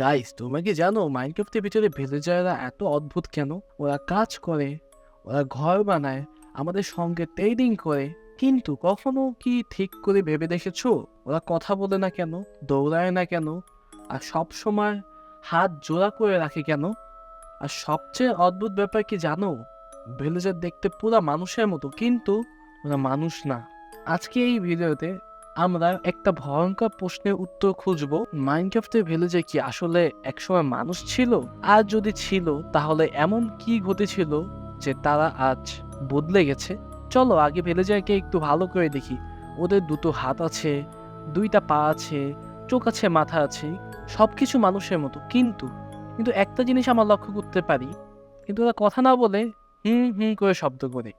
Guys তোমরা কি জানো মাইনক্রাফটের ভিতরে ভিলেজাররা এত অদ্ভুত কেন? ওরা কাজ করে, ওরা ঘর বানায়, আমাদের সঙ্গে ট্রেডিং করে। কিন্তু কখনো কি ঠিক করে ভেবে দেখেছ? ওরা কথা বলে না কেন? দৌড়ায় না কেন? আর সব সময় হাত জোড়া করে রাখে কেন? আর সবচেয়ে অদ্ভুত ব্যাপার কি জানো? ভিলেজার দেখতে পুরা মানুষের মতো, কিন্তু ওরা মানুষ না। আজকে এই ভিডিওতে আমরা একটা ভয়ঙ্কর প্রশ্নের উত্তর খুঁজবো। মাইনক্রাফটের ভিলেজে কি? আসলে একসময় মানুষ ছিল? আর যদি ছিল, তাহলে এমন কি ঘটেছিল যে তারা আজ বদলে গেছে? চলো আগে ভিলেজারকে একটু ভালো করে দেখি। ওদের দুটো হাত আছে, দুইটা পা আছে, চোখ আছে, মাথা আছে, সবকিছু মানুষের মতো। কিন্তু কিন্তু একটা জিনিস আমরা লক্ষ্য করতে পারি। কিন্তু ওরা কথা না বলে হুম হুম করে শব্দ করে।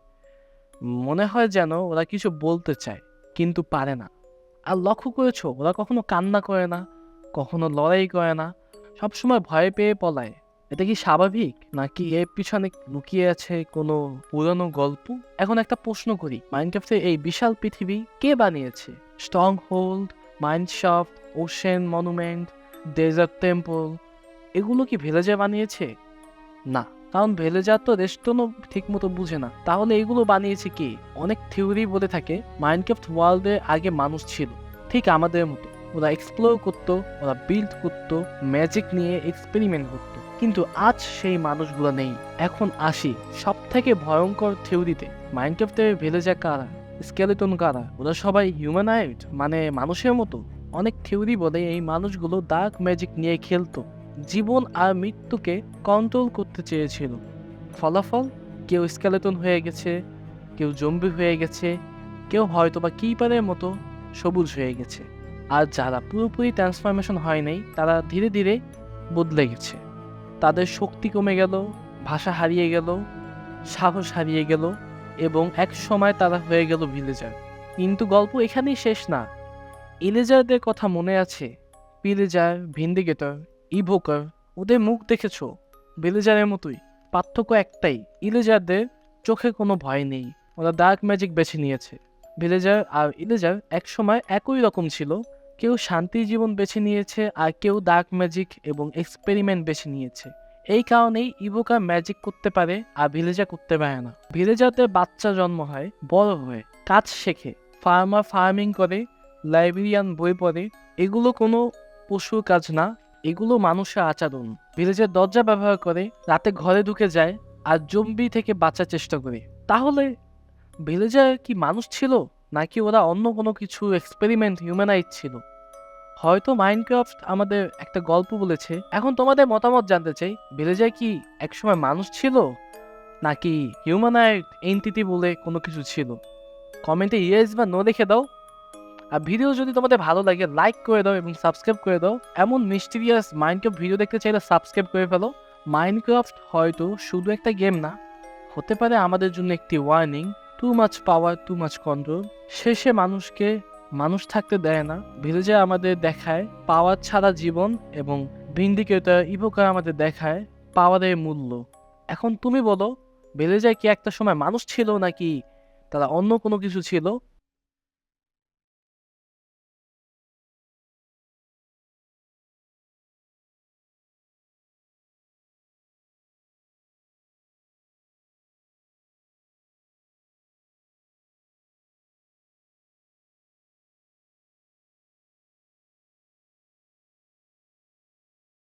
মনে হয় যেন ওরা কিছু বলতে চায়, কিন্তু পারে না। আর লক্ষ্য করেছ? ওরা কখনো কান্না করে না, কখনো লড়াই করে না, সবসময় ভয় পেয়ে পলায়। এটা কি স্বাভাবিক? নাকি এর পিছনে লুকিয়ে আছে কোনো পুরনো গল্প? এখন একটা প্রশ্ন করি মাইনক্রাফটের এই বিশাল পৃথিবী কে বানিয়েছে? Stronghold mineshaft ocean monument desert temple এগুলো কি ভিলেজে বানিয়েছে? না। কারণ ভিলেজার তো রেস্টনও ঠিক মতো বুঝে না। তাহলে এগুলো বানিয়েছে কি? অনেক থিওরি বলে থাকে মাইনক্রাফট ওয়ার্ল্ডে আগে মানুষ ছিল। ঠিক আমাদের মতো। ওরা এক্সপ্লোর করতো, ওরা বিল্ড করতো ম্যাজিক নিয়ে এক্সপেরিমেন্ট করতো। কিন্তু আজ সেই মানুষগুলো নেই। এখন আসি সব থেকে ভয়ঙ্কর থিওরিতে। মাইনক্রাফটের ভিলেজার কারা? স্কেলেটন কারা? ওরা সবাই হিউম্যানাইড মানে মানুষের মতো। অনেক থিওরি বলে এই মানুষগুলো ডার্ক ম্যাজিক নিয়ে খেলতো। জীবন আর মৃত্যুকে কন্ট্রোল করতে চেয়েছিল। ফলাফল, কেউ স্কেলেটন হয়ে গেছে, কেউ জম্বি হয়ে গেছে, কেউ হয়তো বা কিপারের মতো সবুজ হয়ে গেছে। আর যারা পুরোপুরি ট্রান্সফরমেশন হয় নাই, তারা ধীরে ধীরে বদলে গেছে। তাদের শক্তি কমে গেল, ভাষা হারিয়ে গেল, সাহস হারিয়ে গেল এবং এক সময় তারা হয়ে গেল ভিলেজার কিন্তু গল্প এখানেই শেষ না। ইলেজারদের কথা মনে আছে। পিলেজার ভিন্ডিগেটর ইভোকার, ওদের মুখ দেখেছ? ভিলেজারের মতোই। পার্থক্য একটাই, ইলেজারদের চোখে কোনো ভয় নেই। ওরা ডার্ক ম্যাজিক বেছে নিয়েছে। ভিলেজার আর ইলেজার একসময় একই রকম ছিল। কেউ শান্তি জীবন বেছে নিয়েছে আর কেউ ডার্ক ম্যাজিক এবং এক্সপেরিমেন্ট বেছে নিয়েছে। এই কারণেই ইভোকা ম্যাজিক করতে পারে আর ভিলেজার করতে পারে না। ভিলেজারদের বাচ্চা জন্ম হয়, বড় হয়ে, কাজ শেখে ফার্মার ফার্মিং করে লাইব্রেরিয়ান বই পড়ে। এগুলো কোনো পশুর কাজ না এগুলো মানুষের আচরণ। ভিলেজের দরজা ব্যবহার করে রাতে ঘরে ঢুকে যায় আর জম্বি থেকে বাঁচার চেষ্টা করে। তাহলে ভিলেজার কি মানুষ ছিল? নাকি ওরা অন্য কোনো কিছু এক্সপেরিমেন্ট হিউম্যানাইজ ছিল? হয়তো মাইনক্রাফট আমাদের একটা গল্প বলেছে। এখন তোমাদের মতামত জানতে চাই ভিলেজার কি একসময় মানুষ ছিল? নাকি হিউম্যানাইড এন্টিটি বলে কোনো কিছু ছিল? কমেন্টে ইয়েস বা নো লিখে দাও। ভিডিও যদি তোমাদের ভালো লাগে লাইক করে দাও এবং সাবস্ক্রাইব করে দাও। এমন মিস্টিরিয়াস মাইনক্রাফট ভিডিও দেখতে চাইলে সাবস্ক্রাইব করে ফেলো। মাইনক্রাফট হয়তো শুধু একটা গেম না, হতে পারে আমাদের জন্য একটি warning too much power too much control শেষে মানুষকে, মানুষ থাকতে দেয় না। ভিলেজে আমাদের দেখায় পাওয়ার ছাড়া জীবন এবং ভিন্ডিকেটার ইভোকার আমাদের দেখায় পাওয়ারের মূল্য। এখন তুমি বলো ভিলেজায় কি একটা সময় মানুষ ছিল নাকি তারা অন্য কোনো কিছু ছিল?